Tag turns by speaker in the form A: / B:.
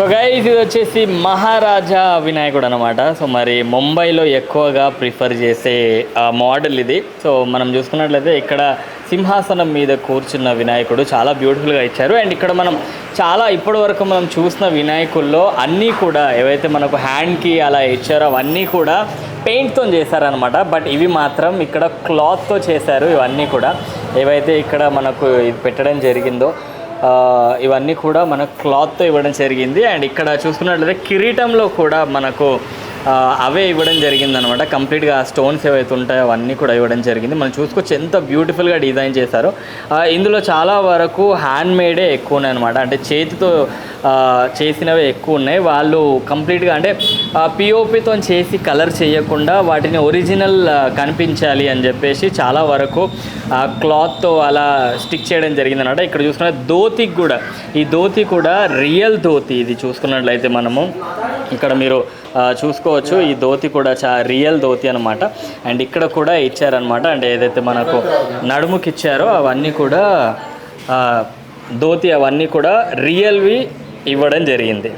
A: So guys ఇది వచ్చేసి మహారాజా వినాయకుడు అనమాట సో మరి ముంబైలో ఎక్కువగా ప్రిఫర్ చేసే మోడల్ ఇది. సో మనం చూసుకున్నట్లయితే ఇక్కడ సింహాసనం మీద కూర్చున్న వినాయకుడు చాలా బ్యూటిఫుల్గా ఇచ్చారు. అండ్ ఇక్కడ మనం చాలా ఇప్పటి వరకు మనం చూసిన వినాయకుల్లో అన్నీ కూడా ఏవైతే మనకు హ్యాండ్కి అలా ఇచ్చారో అవన్నీ కూడా పెయింట్తో చేశారనమాట బట్ ఇవి మాత్రం ఇక్కడ క్లాత్తో చేశారు ఇవన్నీ కూడా. ఏవైతే ఇక్కడ మనకు ఇది పెట్టడం జరిగిందో ఇవన్నీ కూడా మనకు క్లాత్తో ఇవ్వడం జరిగింది. అండ్ ఇక్కడ చూసుకున్నట్లయితే కిరీటంలో కూడా మనకు అవే ఇవ్వడం జరిగింది అనమాట కంప్లీట్గా స్టోన్స్ ఏవైతే ఉంటాయో అవన్నీ కూడా ఇవ్వడం జరిగింది. మనం చూసుకోవచ్చు ఎంత బ్యూటిఫుల్గా డిజైన్ చేశారో. ఇందులో చాలా వరకు హ్యాండ్ మేడే ఎక్కువ ఉన్నాయి అనమాట అంటే చేతితో చేసినవే ఎక్కువ ఉన్నాయి. వాళ్ళు కంప్లీట్గా అంటే పిఓపితో చేసి కలర్ చేయకుండా వాటిని ఒరిజినల్ కనిపించాలి అని చెప్పేసి చాలా వరకు క్లాత్తో అలా స్టిక్ చేయడం జరిగింది అనమాట ఇక్కడ చూసుకున్న ధోతికి కూడా ఈ ధోతి కూడా రియల్ ధోతి ఇది చూసుకున్నట్లయితే మనము. ఇక్కడ మీరు చూసుకోవచ్చు. ఈ ధోతి కూడా చా రియల్ ధోతి అనమాట అండ్ ఇక్కడ కూడా ఇచ్చారనమాట అంటే ఏదైతే మనకు నడుముకి ఇచ్చారో అవన్నీ కూడా ధోతి అవన్నీ కూడా రియల్వి ఇవ్వడం జరిగింది.